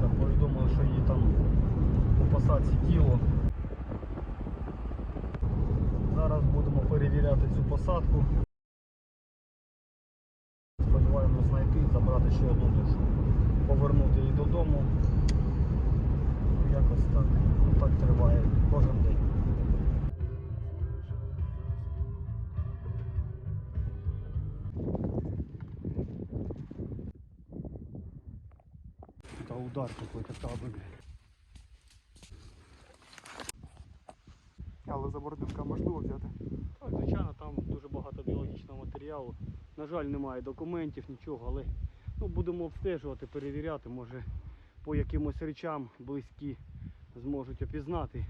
Донецька. Повідомили, що її там у посадці тіло. Зараз будемо перевіряти цю посадку. Сподіваємось знайти, забрати ще одну душу, повернути її додому. Та удар какой-то табель. Але за бордюрка можливо взяти. Так, звичайно, там дуже багато біологічного матеріалу. На жаль, немає документів, нічого, але ну, будемо обстежувати, перевіряти, може по якимось речам близькі зможуть опізнати.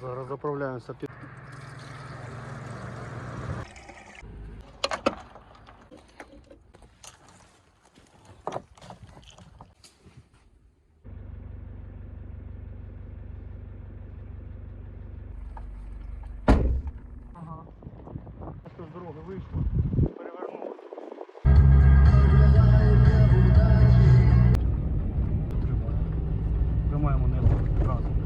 Зараз заправляємося під. Ага. А що. Тримаємо небо одразу.